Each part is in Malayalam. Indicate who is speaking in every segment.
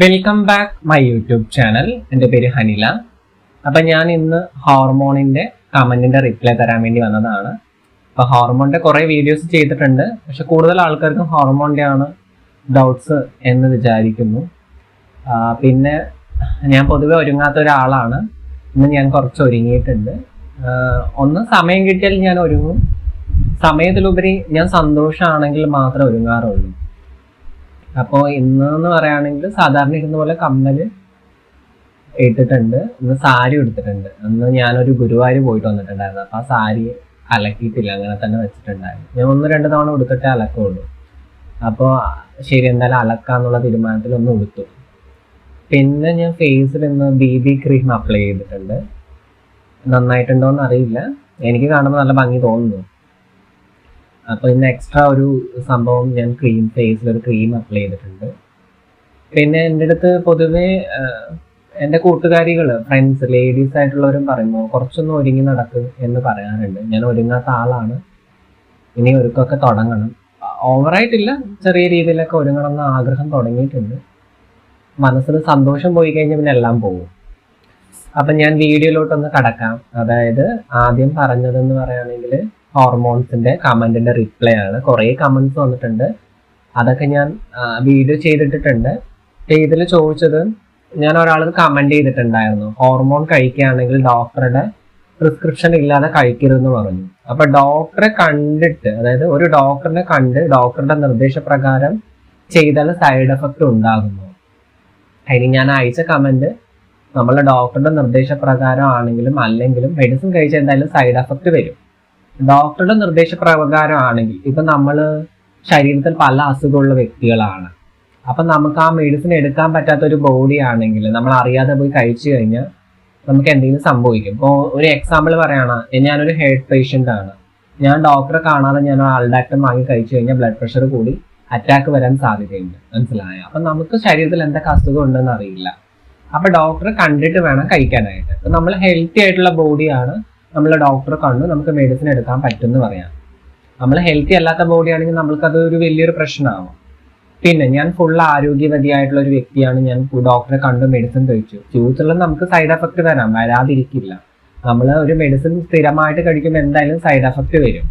Speaker 1: Welcome back my YouTube channel എന്റെ പേര് ഹനില. അപ്പം ഞാൻ ഇന്ന് ഹോർമോണിന്റെ കമന്റിന്റെ റിപ്ലൈ തരാൻ വേണ്ടി വന്നതാണ്. അപ്പോൾ ഹോർമോണിന്റെ കുറേ വീഡിയോസ് ചെയ്തിട്ടുണ്ട്. പക്ഷെ കൂടുതൽ ആൾക്കാർക്കും ഹോർമോണിന്റെ ആണ് ഡൗട്ട്സ് എന്ന് വിചാരിക്കുന്നു. പിന്നെ ഞാൻ പൊതുവെ ഒരുങ്ങാത്ത ഒരാളാണ്. ഇന്ന് ഞാൻ കുറച്ച് ഒരുങ്ങിയിട്ടുണ്ട്. ഒന്ന് സമയം കിട്ടിയാൽ ഞാൻ ഒരുങ്ങും. സമയത്തിലുപരി ഞാൻ സന്തോഷമാണെങ്കിൽ മാത്രമേ ഒരുങ്ങാറുള്ളൂ. അപ്പോൾ ഇന്ന് എന്ന് പറയുകയാണെങ്കിൽ സാധാരണ ഇരുന്ന പോലെ കമ്മൽ ഇട്ടിട്ടുണ്ട്. ഇന്ന് സാരി എടുത്തിട്ടുണ്ട് അന്ന് ഞാനൊരു ഗുരുവായൂർ പോയിട്ട് വന്നിട്ടുണ്ടായിരുന്നു. അപ്പോൾ ആ സാരി അലക്കിയിട്ടില്ല. അങ്ങനെ തന്നെ വെച്ചിട്ടുണ്ടായിരുന്നു. ഞാൻ ഒന്ന് രണ്ട് തവണ ഉടുത്തിട്ടേ അലക്കുള്ളൂ. അപ്പോൾ ശരി എന്തായാലും അലക്കാന്നുള്ള തീരുമാനത്തിൽ ഒന്ന് ഉടുത്തു. പിന്നെ ഞാൻ ഫേസിൽ ഇന്ന് ബി ബി ക്രീം അപ്ലൈ ചെയ്തിട്ടുണ്ട്. നന്നായിട്ടുണ്ടോ എന്ന് അറിയില്ല. എനിക്ക് കാണുമ്പോൾ നല്ല ഭംഗി തോന്നുന്നു. അപ്പോൾ ഇന്ന് എക്സ്ട്രാ ഒരു സംഭവം ഞാൻ ക്രീം ഫേസിൽ ഒരു ക്രീം അപ്ലൈ ചെയ്തിട്ടുണ്ട്. പിന്നെ എന്റെ അടുത്ത് പൊതുവേ എന്റെ കൂട്ടുകാരികൾ ഫ്രണ്ട്സ് ലേഡീസ് ആയിട്ടുള്ളവരും പറയുമ്പോൾ കുറച്ചൊന്ന് ഒരുങ്ങി നടക്കും എന്ന് പറയാറുണ്ട്. ഞാൻ ഒരുങ്ങാത്ത ആളാണ്. ഇനി ഒരുക്കമൊക്കെ തുടങ്ങണം. ഓവറായിട്ടില്ല ചെറിയ രീതിയിലൊക്കെ ഒരുങ്ങണം എന്ന ആഗ്രഹം തുടങ്ങിയിട്ടുണ്ട്. മനസ്സിൽ സന്തോഷം പോയി കഴിഞ്ഞാൽ പിന്നെ എല്ലാം പോകും. അപ്പം ഞാൻ വീഡിയോയിലോട്ടൊന്ന് കടക്കാം. അതായത് ആദ്യം പറഞ്ഞതെന്ന് പറയുകയാണെങ്കിൽ ഹോർമോൺസിന്റെ കമന്റിന്റെ റിപ്ലൈ ആണ്. കുറേ കമന്റ്സ് വന്നിട്ടുണ്ട്. അതൊക്കെ ഞാൻ വീഡിയോ ചെയ്തിട്ടിട്ടുണ്ട്. ഇതിൽ ചോദിച്ചത് ഞാൻ ഒരാൾ കമന്റ് ചെയ്തിട്ടുണ്ടായിരുന്നു. ഹോർമോൺ കഴിക്കുകയാണെങ്കിൽ ഡോക്ടറുടെ പ്രിസ്ക്രിപ്ഷൻ ഇല്ലാതെ കഴിക്കരുതെന്ന് പറഞ്ഞു. അപ്പൊ ഡോക്ടറെ കണ്ടിട്ട് അതായത് ഒരു ഡോക്ടറിനെ കണ്ട് ഡോക്ടറുടെ നിർദ്ദേശപ്രകാരം ചെയ്താൽ സൈഡ് എഫക്റ്റ് ഉണ്ടാകുന്നു. അതിന് ഞാൻ അയച്ച കമന്റ് നമ്മളെ ഡോക്ടറുടെ നിർദ്ദേശപ്രകാരം ആണെങ്കിലും അല്ലെങ്കിലും മെഡിസിൻ കഴിച്ചാൽ എന്തായാലും സൈഡ് എഫക്റ്റ് വരും. ഡോക്ടറുടെ നിർദ്ദേശപ്രകാരം ആണെങ്കിൽ ഇപ്പൊ നമ്മൾ ശരീരത്തിൽ പല അസുഖമുള്ള വ്യക്തികളാണ്. അപ്പൊ നമുക്ക് ആ മെഡിസിൻ എടുക്കാൻ പറ്റാത്ത ഒരു ബോഡി ആണെങ്കിൽ നമ്മൾ അറിയാതെ പോയി കഴിച്ചു കഴിഞ്ഞാൽ നമുക്ക് എന്തെങ്കിലും സംഭവിക്കും. ഇപ്പോൾ ഒരു എക്സാമ്പിൾ പറയാണ് ഞാനൊരു ഹെഡ് പേഷ്യന്റ് ആണ്. ഞാൻ ഡോക്ടറെ കാണാതെ ഞാൻ ആൾഡാക്ടം വാങ്ങി കഴിച്ചു കഴിഞ്ഞാൽ ബ്ലഡ് പ്രഷർ കൂടി അറ്റാക്ക് വരാൻ സാധ്യതയുണ്ട്. മനസ്സിലായോ? അപ്പൊ നമുക്ക് ശരീരത്തിൽ എന്തൊക്കെ അസുഖം ഉണ്ടെന്ന് അറിയില്ല. അപ്പൊ ഡോക്ടറെ കണ്ടിട്ട് വേണം കഴിക്കാനായിട്ട്. നമ്മൾ ഹെൽത്തി ആയിട്ടുള്ള ബോഡിയാണ് നമ്മൾ ഡോക്ടറെ കണ്ടു നമുക്ക് മെഡിസിൻ എടുക്കാൻ പറ്റും എന്ന് പറയാം. നമ്മൾ ഹെൽത്തി അല്ലാത്ത ബോഡി ആണെങ്കിൽ നമ്മൾക്കത് ഒരു വലിയൊരു പ്രശ്നമാവും പിന്നെ ഞാൻ ഫുൾ ആരോഗ്യവതിയായിട്ടുള്ള ഒരു വ്യക്തിയാണ്. ഞാൻ ഡോക്ടറെ കണ്ടു മെഡിസിൻ കഴിച്ചു. ഫ്യൂച്ചറിൽ നമുക്ക് സൈഡ് എഫക്റ്റ് വരാം വരാതിരിക്കില്ല. നമ്മൾ ഒരു മെഡിസിൻ സ്ഥിരമായിട്ട് കഴിക്കുമ്പോൾ എന്തായാലും സൈഡ് എഫക്റ്റ് വരും.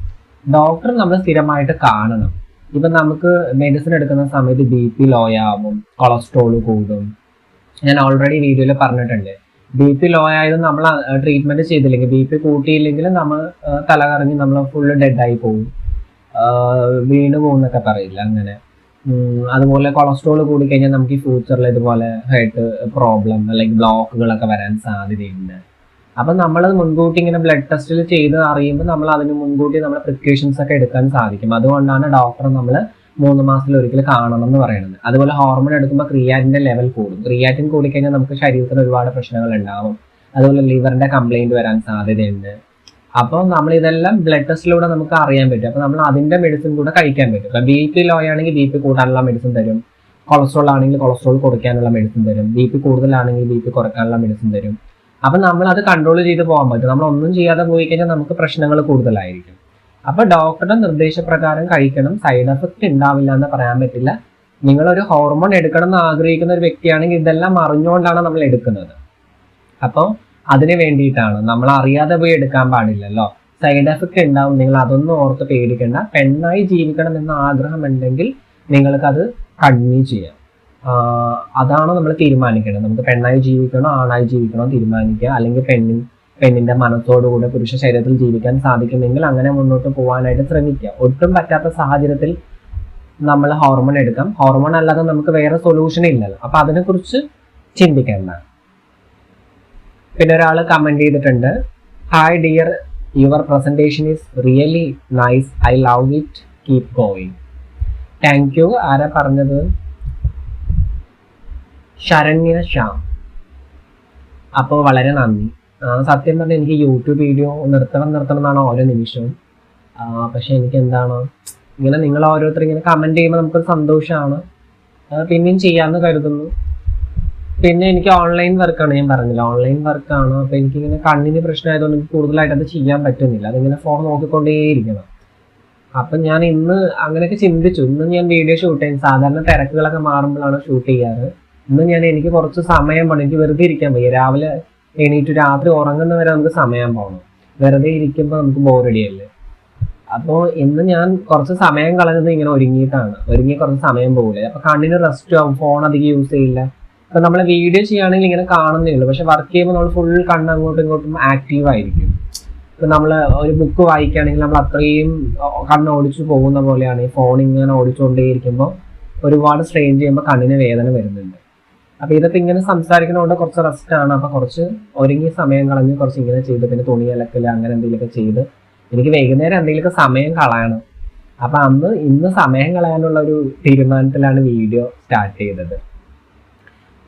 Speaker 1: ഡോക്ടർ നമ്മൾ സ്ഥിരമായിട്ട് കാണണം. ഇപ്പൊ നമുക്ക് മെഡിസിൻ എടുക്കുന്ന സമയത്ത് ബി പി ലോ ആവും കൊളസ്ട്രോൾ കൂടും. ഞാൻ ഓൾറെഡി വീഡിയോയിൽ പറഞ്ഞിട്ടുണ്ട്. ബി പി ലോ ആയത് നമ്മൾ ട്രീറ്റ്മെന്റ് ചെയ്തില്ലെങ്കിൽ ബി പി കൂട്ടിയില്ലെങ്കിൽ നമ്മൾ തല കറങ്ങി നമ്മൾ ഫുള്ള് ഡെഡായി പോകും. വീണ് പോകുന്നൊക്കെ പറയില്ല അങ്ങനെ. അതുപോലെ കൊളസ്ട്രോൾ കൂടി കഴിഞ്ഞാൽ നമുക്ക് ഈ ഫ്യൂച്ചറിൽ ഇതുപോലെ ഹെഡ് പ്രോബ്ലം അല്ലെങ്കിൽ ബ്ലോക്കുകളൊക്കെ വരാൻ സാധ്യതയുണ്ട്. അപ്പം നമ്മൾ മുൻകൂട്ടി ഇങ്ങനെ ബ്ലഡ് ടെസ്റ്റിൽ ചെയ്ത് അറിയുമ്പോൾ നമ്മൾ അതിന് മുൻകൂട്ടി നമ്മൾ പ്രിക്കോഷൻസ് ഒക്കെ എടുക്കാൻ സാധിക്കും. അതുകൊണ്ടാണ് ഡോക്ടർ നമ്മൾ മൂന്ന് മാസത്തിൽ ഒരിക്കൽ കാണണം എന്ന് പറയുന്നത്. അതുപോലെ ഹോർമോൺ എടുക്കുമ്പോൾ ക്രിയാറ്റിന്റെ ലെവൽ കൂടും. ക്രിയാറ്റിൻ കൂടിക്കഴിഞ്ഞാൽ നമുക്ക് ശരീരത്തിന് ഒരുപാട് പ്രശ്നങ്ങൾ ഉണ്ടാവും. അതുപോലെ ലിവറിന്റെ കംപ്ലൈന്റ് വരാൻ സാധ്യതയുണ്ട്. അപ്പോൾ നമ്മൾ ഇതെല്ലാം ബ്ലഡ് ടെസ്റ്റിലൂടെ നമുക്ക് അറിയാൻ പറ്റും. അപ്പോൾ നമ്മൾ അതിന്റെ മെഡിസിൻ കൂടെ കഴിക്കാൻ പറ്റും. ഇപ്പം ബി പി ലോ ആണെങ്കിൽ ബി പി കൂട്ടാനുള്ള മെഡിസിൻ തരും. കൊളസ്ട്രോൾ ആണെങ്കിൽ കൊളസ്ട്രോൾ കുറയ്ക്കാനുള്ള മെഡിസിൻ തരും. ബി പി കൂടുതലാണെങ്കിൽ ബി പി കുറയ്ക്കാനുള്ള മെഡിസിൻ തരും. അപ്പം നമ്മൾ അത് കൺട്രോൾ ചെയ്ത് പോകാൻ പറ്റും. നമ്മൾ ഒന്നും ചെയ്യാതെ പോയി കഴിഞ്ഞാൽ നമുക്ക് പ്രശ്നങ്ങൾ കൂടുതലായിരിക്കും. അപ്പൊ ഡോക്ടറുടെ നിർദ്ദേശപ്രകാരം കഴിക്കണം. സൈഡ് എഫക്റ്റ് ഉണ്ടാവില്ല എന്ന് പറയാൻ പറ്റില്ല. നിങ്ങളൊരു ഹോർമോൺ എടുക്കണം എന്ന് ആഗ്രഹിക്കുന്ന ഒരു വ്യക്തിയാണെങ്കിൽ ഇതെല്ലാം അറിഞ്ഞുകൊണ്ടാണ് നമ്മൾ എടുക്കുന്നത്. അപ്പോൾ അതിന് വേണ്ടിയിട്ടാണ്. നമ്മൾ അറിയാതെ പോയി എടുക്കാൻ പാടില്ലല്ലോ. സൈഡ് എഫക്റ്റ് ഉണ്ടാവും. നിങ്ങൾ അതൊന്നും ഓർത്ത് പേടിക്കേണ്ട. പെണ്ണായി ജീവിക്കണം എന്ന ആഗ്രഹം ഉണ്ടെങ്കിൽ നിങ്ങൾക്കത് കണ്ടിന്യൂ ചെയ്യാം. അതാണ് നമ്മൾ തീരുമാനിക്കേണ്ടത്. നമുക്ക് പെണ്ണായി ജീവിക്കണോ ആണായി ജീവിക്കണോ തീരുമാനിക്കുക. അല്ലെങ്കിൽ പെണ്ണിൻ പെണ്ണിന്റെ മനസ്സോടുകൂടെ പുരുഷ ശരീരത്തിൽ ജീവിക്കാൻ സാധിക്കുമെങ്കിൽ അങ്ങനെ മുന്നോട്ട് പോകാനായിട്ട് ശ്രമിക്കുക. ഒട്ടും പറ്റാത്ത സാഹചര്യത്തിൽ നമ്മൾ ഹോർമോൺ എടുക്കാം. ഹോർമോൺ അല്ലാതെ നമുക്ക് വേറെ സൊല്യൂഷൻ ഇല്ലല്ലോ. അപ്പൊ അതിനെക്കുറിച്ച് ചിന്തിക്കേണ്ട. പിന്നെ ഒരാൾ കമന്റ് ചെയ്തിട്ടുണ്ട്. Hi dear your presentation is really nice I love it keep going thank you ആരാ പറഞ്ഞത്? ശരണ്യ ശ്യാം. അപ്പോൾ വളരെ നന്ദി. സത്യം പറഞ്ഞാൽ എനിക്ക് യൂട്യൂബ് വീഡിയോ നിർത്തണം നിർത്തണം എന്നാണ് ഓരോ നിമിഷവും. പക്ഷെ എനിക്ക് എന്താണ് ഇങ്ങനെ നിങ്ങൾ ഓരോരുത്തർ ഇങ്ങനെ കമന്റ് ചെയ്യുമ്പോൾ നമുക്കൊരു സന്തോഷമാണ്. പിന്നെയും ചെയ്യാമെന്ന് കരുതുന്നു. പിന്നെ എനിക്ക് ഓൺലൈൻ വർക്കാണ് ഞാൻ പറഞ്ഞില്ല. ഓൺലൈൻ വർക്കാണ് അപ്പോൾ എനിക്കിങ്ങനെ കണ്ണിന് പ്രശ്നമായതുകൊണ്ട് എനിക്ക് കൂടുതലായിട്ട് അത് ചെയ്യാൻ പറ്റുന്നില്ല. അതിങ്ങനെ ഫോൺ നോക്കിക്കൊണ്ടേയിരിക്കണം. അപ്പം ഞാൻ ഇന്ന് അങ്ങനെയൊക്കെ ചിന്തിച്ചു. ഇന്ന് ഞാൻ വീഡിയോ ഷൂട്ട് ചെയ്യും സാധാരണ തിരക്കുകളൊക്കെ മാറുമ്പോഴാണ് ഷൂട്ട് ചെയ്യാറ്. ഇന്ന് ഞാൻ എനിക്ക് കുറച്ച് സമയം വേണം. എനിക്ക് വെറുതെ ഇരിക്കാൻ വയ്യ. രാവിലെ എണീറ്റ് രാത്രി ഉറങ്ങുന്ന വരെ നമുക്ക് സമയം പോകണം വെറുതെ ഇരിക്കുമ്പോൾ നമുക്ക് ബോറടിയല്ലേ അപ്പോൾ ഇന്ന് ഞാൻ കുറച്ച് സമയം കളഞ്ഞത് ഇങ്ങനെ ഒരുങ്ങിയിട്ടാണ്. ഒരുങ്ങി കുറച്ച് സമയം പോകില്ല അപ്പൊ കണ്ണിന് റെസ്റ്റ് ആവും ഫോൺ അധികം യൂസ് ചെയ്യില്ല. അപ്പൊ നമ്മൾ വീഡിയോ ചെയ്യുകയാണെങ്കിൽ ഇങ്ങനെ കാണുന്നേ ഉള്ളൂ. പക്ഷെ വർക്ക് ചെയ്യുമ്പോൾ നമ്മൾ ഫുൾ കണ്ണ് അങ്ങോട്ടും ഇങ്ങോട്ടും ആക്റ്റീവ് ആയിരിക്കും. ഇപ്പൊ നമ്മൾ ഒരു ബുക്ക് വായിക്കുകയാണെങ്കിൽ നമ്മൾ അത്രയും കണ്ണ് ഓടിച്ചു പോകുന്ന പോലെയാണ്. ഈ ഫോൺ ഇങ്ങനെ ഓടിച്ചുകൊണ്ടേയിരിക്കുമ്പോൾ ഒരുപാട് സ്ട്രെയിൻ ചെയ്യുമ്പോൾ കണ്ണിന് വേദന വരുന്നുണ്ട്. അപ്പൊ ഇതൊക്കെ ഇങ്ങനെ സംസാരിക്കുന്നതുകൊണ്ട് കുറച്ച് റെസ്റ്റ് ആണ്. അപ്പൊ കുറച്ച് ഒരുങ്ങി സമയം കളഞ്ഞ് കുറച്ച് ഇങ്ങനെ ചെയ്ത് പിന്നെ തുണി അലക്കൽ അങ്ങനെ എന്തെങ്കിലുമൊക്കെ ചെയ്ത് എനിക്ക് വൈകുന്നേരം എന്തെങ്കിലുമൊക്കെ സമയം കളയണം. അപ്പൊ അന്ന് ഇന്ന് സമയം കളയാനുള്ള ഒരു തീരുമാനത്തിലാണ് വീഡിയോ സ്റ്റാർട്ട് ചെയ്തത്.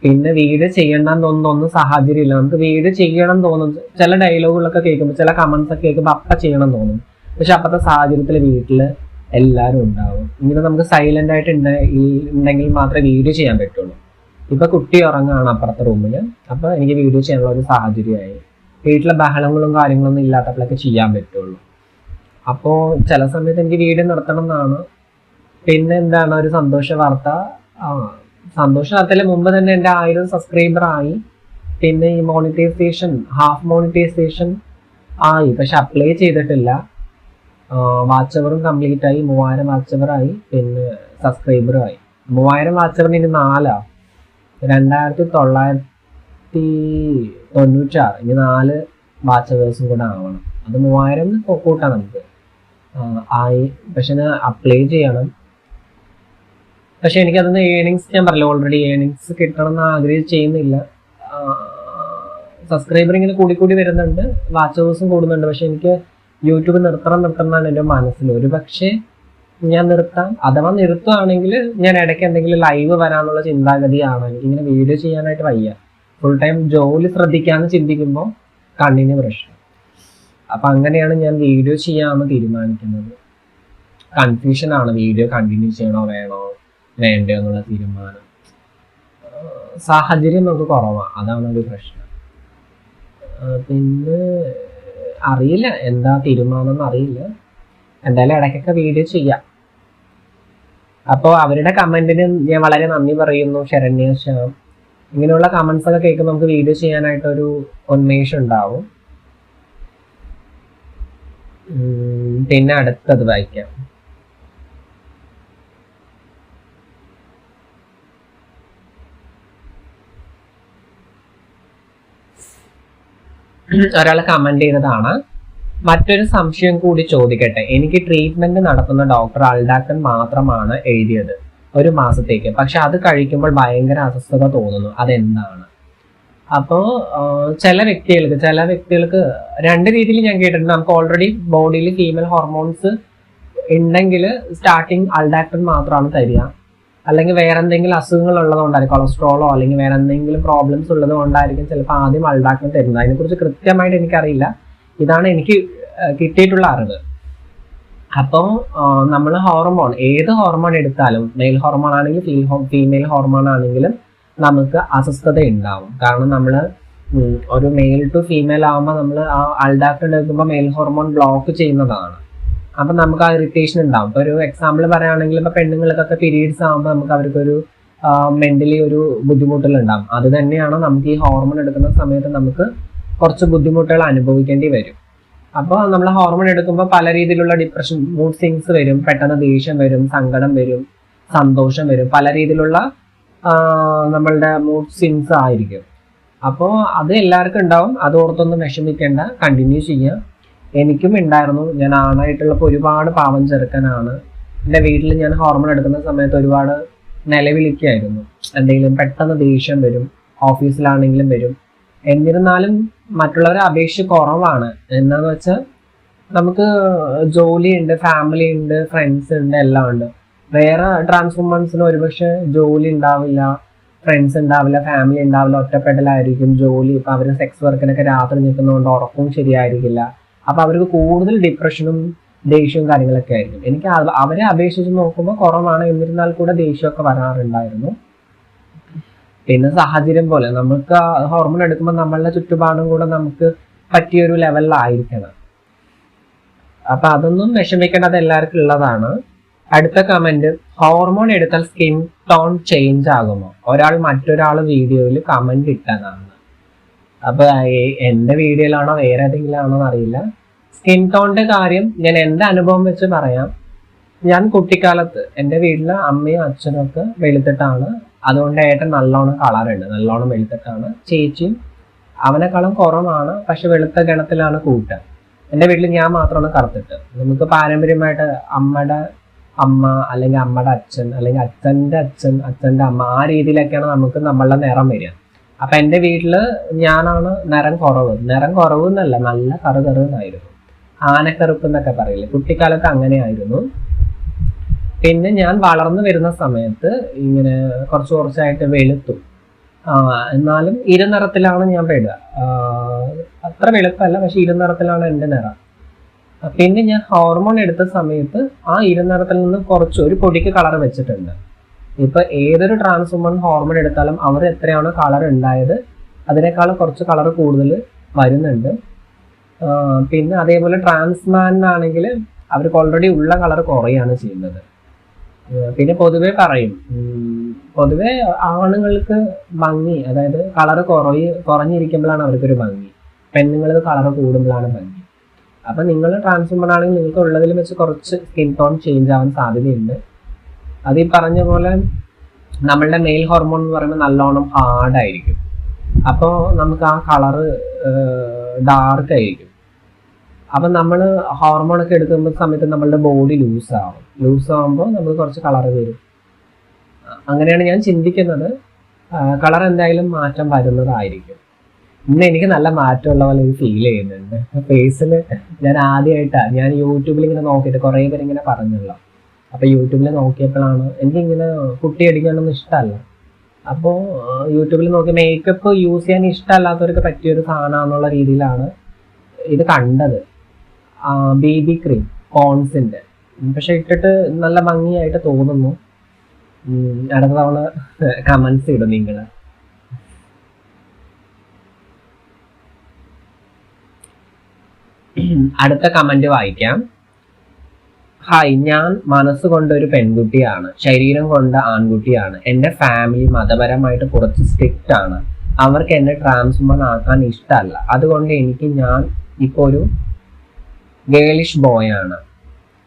Speaker 1: പിന്നെ വീഡിയോ ചെയ്യണം തോന്നുന്ന സാഹചര്യം സാഹചര്യമില്ല. നമുക്ക് വീഡിയോ ചെയ്യണം തോന്നും. ചില ഡയലോഗുകളൊക്കെ കേൾക്കുമ്പോൾ ചില കമന്റ്സ് ഒക്കെ കേൾക്കുമ്പോൾ അപ്പം ചെയ്യണം തോന്നും. പക്ഷെ അപ്പത്തെ സാഹചര്യത്തിൽ വീട്ടിൽ എല്ലാവരും ഉണ്ടാവും. ഇങ്ങനെ നമുക്ക് സൈലന്റ് ആയിട്ട് ഉണ്ടെങ്കിൽ മാത്രമേ വീഡിയോ ചെയ്യാൻ പറ്റുള്ളൂ. ഇപ്പൊ കുട്ടി ഉറങ്ങാണ് അപ്പുറത്തെ റൂമിൽ അപ്പൊ എനിക്ക് വീഡിയോ ചെയ്യാനുള്ള ഒരു സാഹചര്യമായി. വീട്ടിലെ ബഹളങ്ങളും കാര്യങ്ങളൊന്നും ഇല്ലാത്തപ്പോഴൊക്കെ ചെയ്യാൻ പറ്റുള്ളൂ. അപ്പോൾ ചില സമയത്ത് എനിക്ക് വീഡിയോ നിർത്തണം എന്നാണ്. പിന്നെ എന്താണ് ഒരു സന്തോഷ വാർത്ത? സന്തോഷ വാർത്തയിലെ മുമ്പ് തന്നെ എന്റെ ആയിരം സബ്സ്ക്രൈബർ ആയി. പിന്നെ ഈ മോണിറ്റൈസേഷൻ ഹാഫ് മോണിറ്റൈസേഷൻ ആയി. പക്ഷെ അപ്ലൈ ചെയ്തിട്ടില്ല. വാച്ച് അവറും കംപ്ലീറ്റ് ആയി. മൂവായിരം വാച്ച് അവറായി പിന്നെ സബ്സ്ക്രൈബറും ആയി. മൂവായിരം വാച്ച് അവറിന് ഇനി നാലാ. രണ്ടായിരത്തി തൊള്ളായിരത്തി തൊണ്ണൂറ്റാറ് ഇനി നാല് ബാച്ചലേഴ്സും കൂടെ ആവണം. അത് മൂവായിരം കൂട്ടാം നമുക്ക്. ആയി. പക്ഷെ അപ്ലൈ ചെയ്യണം. പക്ഷെ എനിക്കതൊന്ന് ഏണിങ്സ് ഞാൻ പറഞ്ഞില്ല ഓൾറെഡി ഏണിങ്സ് കിട്ടണം എന്ന് ആഗ്രഹിച്ച് ചെയ്യുന്നില്ല. സബ്സ്ക്രൈബർ ഇങ്ങനെ കൂടി കൂടി വരുന്നുണ്ട്. വാച്ച് കൂടുന്നുണ്ട്. പക്ഷെ എനിക്ക് യൂട്യൂബ് നിർത്തണം നിർത്തണം എന്നാണ് എന്റെ മനസ്സിൽ. ഒരു പക്ഷേ ഞാൻ നിർത്താം. അഥവാ നിർത്തുവാണെങ്കിൽ ഞാൻ ഇടയ്ക്ക് എന്തെങ്കിലും ലൈവ് വരാനുള്ള ചിന്താഗതിയാണ്. എനിക്കിങ്ങനെ വീഡിയോ ചെയ്യാനായിട്ട് വയ്യ. ഫുൾ ടൈം ജോലി ശ്രദ്ധിക്കാമെന്ന് ചിന്തിക്കുമ്പോൾ കണ്ണിന് പ്രശ്നം. അപ്പം അങ്ങനെയാണ് ഞാൻ വീഡിയോ ചെയ്യാമെന്ന് തീരുമാനിക്കുന്നത്. കൺഫ്യൂഷനാണ് വീഡിയോ കണ്ടിന്യൂ ചെയ്യണോ വേണോ വേണ്ടോ എന്നുള്ള തീരുമാനം. സാഹചര്യം നമുക്ക് കുറവാണ് അതാണ് ഒരു പ്രശ്നം. പിന്നെ അറിയില്ല. എന്താ തീരുമാനം എന്ന് അറിയില്ല എന്തായാലും ഇടയ്ക്കൊക്കെ വീഡിയോ ചെയ്യാം. അപ്പോൾ അവരുടെ കമന്റിന് ഞാൻ വളരെ നന്ദി പറയുന്നു ശരണ്യ ശ്യാം ഇങ്ങനെയുള്ള കമന്റ്സ് ഒക്കെ കേൾക്കുമ്പോൾ നമുക്ക് വീഡിയോ ചെയ്യാനായിട്ടൊരു ഉന്മേഷം ഉണ്ടാവും. പിന്നെ അടുത്തത് വായിക്കാം. ഒരാൾ കമന്റ് ചെയ്തതാണ് മറ്റൊരു സംശയം കൂടി ചോദിക്കട്ടെ. എനിക്ക് ട്രീറ്റ്മെന്റ് നടത്തുന്ന ഡോക്ടർ അൾഡാക്കൻ മാത്രമാണ് എഴുതിയത് ഒരു മാസത്തേക്ക്. പക്ഷെ അത് കഴിക്കുമ്പോൾ ഭയങ്കര അസ്വസ്ഥത തോന്നുന്നു. അതെന്താണ്? അപ്പോ ചില വ്യക്തികൾക്ക് ചില വ്യക്തികൾക്ക് രണ്ട് രീതിയിൽ ഞാൻ കേട്ടിട്ടുണ്ട്. നമുക്ക് ഓൾറെഡി ബോഡിയിൽ ഫീമെയിൽ ഹോർമോൺസ് ഉണ്ടെങ്കിൽ സ്റ്റാർട്ടിങ് അൾഡാക്ടൻ മാത്രമാണ് തരിക. അല്ലെങ്കിൽ വേറെ എന്തെങ്കിലും അസുഖങ്ങൾ ഉള്ളതുകൊണ്ടായിരിക്കും കൊളസ്ട്രോളോ അല്ലെങ്കിൽ വേറെ എന്തെങ്കിലും പ്രോബ്ലംസ് ഉള്ളത് കൊണ്ടായിരിക്കും ചിലപ്പോൾ ആദ്യം അൾഡാക്ടൻ തരുന്നത്. അതിനെക്കുറിച്ച് കൃത്യമായിട്ട് എനിക്കറിയില്ല. ഇതാണ് എനിക്ക് കിട്ടിയിട്ടുള്ള അറിവ്. അപ്പോൾ നമ്മൾ ഹോർമോൺ ഏത് ഹോർമോൺ എടുത്താലും മെയിൽ ഹോർമോൺ ആണെങ്കിലും ഫീമെയിൽ ഹോർമോൺ ആണെങ്കിലും നമുക്ക് അസ്വസ്ഥത ഉണ്ടാവും. കാരണം നമ്മൾ ഒരു മെയിൽ ടു ഫീമെയിൽ ആകുമ്പോൾ നമ്മൾ ആ അൾഡാക്ട് എടുക്കുമ്പോൾ മെയിൽ ഹോർമോൺ ബ്ലോക്ക് ചെയ്യുന്നതാണ്. അപ്പം നമുക്ക് ആ ഇറിറ്റേഷൻ ഉണ്ടാവും. ഇപ്പോൾ ഒരു എക്സാമ്പിൾ പറയുകയാണെങ്കിൽ ഇപ്പോൾ പെണ്ണുങ്ങൾക്കൊക്കെ പീരീഡ്സ് ആകുമ്പോൾ നമുക്ക് അവർക്കൊരു മെന്റലി ഒരു ബുദ്ധിമുട്ടുകളുണ്ടാവും. അത് തന്നെയാണ് നമുക്ക് ഈ ഹോർമോൺ എടുക്കുന്ന സമയത്ത് നമുക്ക് കുറച്ച് ബുദ്ധിമുട്ടുകൾ അനുഭവിക്കേണ്ടി വരും. അപ്പോൾ നമ്മൾ ഹോർമോൺ എടുക്കുമ്പോൾ പല രീതിയിലുള്ള ഡിപ്രഷൻ മൂഡ് സിങ്സ് വരും പെട്ടെന്ന് ദേഷ്യം വരും സങ്കടം വരും സന്തോഷം വരും. പല രീതിയിലുള്ള നമ്മളുടെ മൂഡ് സിങ്സ് ആയിരിക്കും. അപ്പോൾ അത് എല്ലാവർക്കും ഉണ്ടാവും. അത് ഓർത്തൊന്നും വിഷമിക്കേണ്ട. കണ്ടിന്യൂ ചെയ്യാം എനിക്കും ഉണ്ടായിരുന്നു. ഞാൻ ആണായിട്ടുള്ളപ്പോൾ ഒരുപാട് പാവം ചെറുക്കനാണ്. എന്റെ വീട്ടിൽ ഞാൻ ഹോർമോൺ എടുക്കുന്ന സമയത്ത് ഒരുപാട് നിലവിളിക്കായിരുന്നു. എന്തെങ്കിലും പെട്ടെന്ന് ദേഷ്യം വരും. ഓഫീസിലാണെങ്കിലും വരും. എന്നിരുന്നാലും മറ്റുള്ളവരെ അപേക്ഷിച്ച് കുറവാണ്. എന്താന്ന് വെച്ചാൽ നമുക്ക് ജോലിയുണ്ട് ഫാമിലി ഉണ്ട് ഫ്രണ്ട്സ് ഉണ്ട് എല്ലാം ഉണ്ട്. വേറെ ട്രാൻസ്ഫോമേഴ്സിന് ഒരുപക്ഷെ ജോലി ഉണ്ടാവില്ല ഫ്രണ്ട്സ് ഉണ്ടാവില്ല ഫാമിലി ഉണ്ടാവില്ല ഒറ്റപ്പെടലായിരിക്കും ജോലി ഇപ്പൊ അവർ സെക്സ് വർക്കിനൊക്കെ രാത്രി നിൽക്കുന്നതുകൊണ്ട് ഉറക്കവും ശരിയായിരിക്കില്ല. അപ്പൊ അവർക്ക് കൂടുതൽ ഡിപ്രഷനും ദേഷ്യവും കാര്യങ്ങളൊക്കെ ആയിരിക്കും. എനിക്ക് അവരെ അപേക്ഷിച്ച് നോക്കുമ്പോൾ കുറവാണ് എന്നിരുന്നാൽ കൂടെ ദേഷ്യമൊക്കെ വരാറുണ്ടായിരുന്നു. പിന്നെ സാഹചര്യം പോലെ നമുക്ക് ഹോർമോൺ എടുക്കുമ്പോൾ നമ്മളുടെ ചുറ്റുപാടും കൂടെ നമുക്ക് പറ്റിയൊരു ലെവലിലായിരിക്കണം അപ്പൊ അതൊന്നും വിഷമിക്കേണ്ടത് എല്ലാവർക്കും ഉള്ളതാണ്. അടുത്ത കമന്റ് ഹോർമോൺ എടുത്താൽ സ്കിൻ ടോൺ ചേഞ്ച് ആകുമോ? ഒരാൾ മറ്റൊരാൾ വീഡിയോയിൽ കമന്റ് ഇട്ടതാണ്. അപ്പൊ എന്റെ വീഡിയോയിലാണോ വേറെ ഏതെങ്കിലും ആണോ അറിയില്ല. സ്കിൻ ടോണിന്റെ കാര്യം ഞാൻ എന്റെ അനുഭവം വെച്ച് പറയാം. ഞാൻ കുട്ടിക്കാലത്ത് എന്റെ വീട്ടിൽ അമ്മയും അച്ഛനും ഒക്കെ വെളുത്തിട്ടാണ് അതുകൊണ്ട് ഏട്ടൻ നല്ലോണം കളറുണ്ട് നല്ലോണം വെളുത്തിട്ടാണ്. ചേച്ചിയും അവനെക്കാളും കുറവാണ് പക്ഷെ വെളുത്ത ഗണത്തിലാണ് കൂട്ടുക. എന്റെ വീട്ടിൽ ഞാൻ മാത്രമാണ് കറുത്തിട്ട്. നമുക്ക് പാരമ്പര്യമായിട്ട് അമ്മയുടെ അമ്മ അല്ലെങ്കിൽ അമ്മയുടെ അച്ഛൻ അല്ലെങ്കിൽ അച്ഛന്റെ അച്ഛൻ അച്ഛന്റെ അമ്മ ആ രീതിയിലൊക്കെയാണ് നമുക്ക് നമ്മളുടെ നിറം വരിക. അപ്പൊ എന്റെ വീട്ടിൽ ഞാനാണ് നിറം കുറവ്. നിറം കുറവ് എന്നല്ല നല്ല കറുകറുന്നായിരുന്നു ആനക്കറുപ്പ് എന്നൊക്കെ പറയില്ലേ കുട്ടിക്കാലത്ത് അങ്ങനെയായിരുന്നു. പിന്നെ ഞാൻ വളർന്നു വരുന്ന സമയത്ത് ഇങ്ങനെ കുറച്ച് കുറച്ചായിട്ട് വെളുത്തു. എന്നാലും ഇരുനിറത്തിലാണ് ഞാൻ പെടുക. അത്ര വെളുപ്പല്ല പക്ഷെ ഇരുനിറത്തിലാണ് എന്റെ നിറം. പിന്നെ ഞാൻ ഹോർമോൺ എടുത്ത സമയത്ത് ആ ഇരുനിറത്തിൽ നിന്ന് കുറച്ച് ഒരു പൊടിക്ക് കളർ വെച്ചിട്ടുണ്ട്. ഇപ്പൊ ഏതൊരു ട്രാൻസ്ഫോമൺ ഹോർമോൺ എടുത്താലും അവർ എത്രയാണോ കളർ ഉണ്ടായത് അതിനേക്കാൾ കുറച്ച് കളർ കൂടുതൽ വരുന്നുണ്ട്. പിന്നെ അതേപോലെ ട്രാൻസ്മാനാണെങ്കിൽ അവർക്ക് ഓൾറെഡി ഉള്ള കളർ കുറയാണ് ചെയ്യുന്നത്. പിന്നെ പൊതുവെ പറയും പൊതുവെ ആണുങ്ങൾക്ക് ഭംഗി അതായത് കളർ കുറയ് കുറഞ്ഞിരിക്കുമ്പോഴാണ് അവർക്കൊരു ഭംഗി. പെണ്ണുങ്ങൾക്ക് കളർ കൂടുമ്പോഴാണ് ഭംഗി. അപ്പൊ നിങ്ങൾ ട്രാൻസ്ഫോമർ ആണെങ്കിൽ നിങ്ങൾക്ക് ഉള്ളതിൽ വെച്ച് കുറച്ച് സ്കിൻ ടോൺ ചേഞ്ച് ആവാൻ സാധ്യതയുണ്ട്. അത് ഈ പറഞ്ഞ പോലെ നമ്മളുടെ മെയിൽ ഹോർമോൺ എന്ന് പറയുമ്പോൾ നല്ലോണം ഹാർഡായിരിക്കും അപ്പോൾ നമുക്ക് ആ കളറ് ഡാർക്ക് ആയിരിക്കും. അപ്പം നമ്മൾ ഹോർമോൺ ഒക്കെ എടുക്കുന്ന സമയത്ത് നമ്മളുടെ ബോഡി ലൂസ് ആവും. ലൂസ് ആവുമ്പോൾ നമ്മൾ കുറച്ച് കളർ വരും. അങ്ങനെയാണ് ഞാൻ ചിന്തിക്കുന്നത്. കളർ എന്തായാലും മാറ്റം വരുന്നതായിരിക്കും. ഇന്ന് എനിക്ക് നല്ല മാറ്റമുള്ള പോലെ ഫീൽ ചെയ്യുന്നുണ്ട്. ഫേസിൽ ഞാൻ ആദ്യമായിട്ടാണ് ഞാൻ യൂട്യൂബിൽ ഇങ്ങനെ നോക്കിയിട്ട് കുറേ പേര് ഇങ്ങനെ പറഞ്ഞല്ലോ. അപ്പോൾ യൂട്യൂബിൽ നോക്കിയപ്പോഴാണ് എനിക്കിങ്ങനെ കുട്ടി അടിക്കാനൊന്നും ഇഷ്ടമല്ല. അപ്പോൾ യൂട്യൂബിൽ നോക്കി മേക്കപ്പ് യൂസ് ചെയ്യാൻ ഇഷ്ടമല്ലാത്തവർക്ക് പറ്റിയൊരു സാധനമാണെന്നുള്ള രീതിയിലാണ് ഇത് കണ്ടത്. ബി ബി ക്രീം കോൺസിന്റെ പക്ഷെ ഇട്ടിട്ട് നല്ല ഭംഗിയായിട്ട് തോന്നുന്നു. അടുത്ത തവണ കമൻസ് ഇടും നിങ്ങൾ അടുത്ത കമന്റ് വായിക്കാം. ഹായ് ഞാൻ മനസ്സുകൊണ്ട് ഒരു പെൺകുട്ടിയാണ്. ശരീരം കൊണ്ട് ആൺകുട്ടിയാണ്. എന്റെ ഫാമിലി മതപരമായിട്ട് കുറച്ച് സ്ട്രിക്റ്റ് ആണ്. അവർക്ക് എന്നെ ട്രാൻസ്ഫോമർ ആക്കാൻ ഇഷ്ടമല്ല അതുകൊണ്ട് എനിക്ക് ഞാൻ ഇപ്പോൾ ഒരു ഗേളിഷ് ബോയ് ആണ്.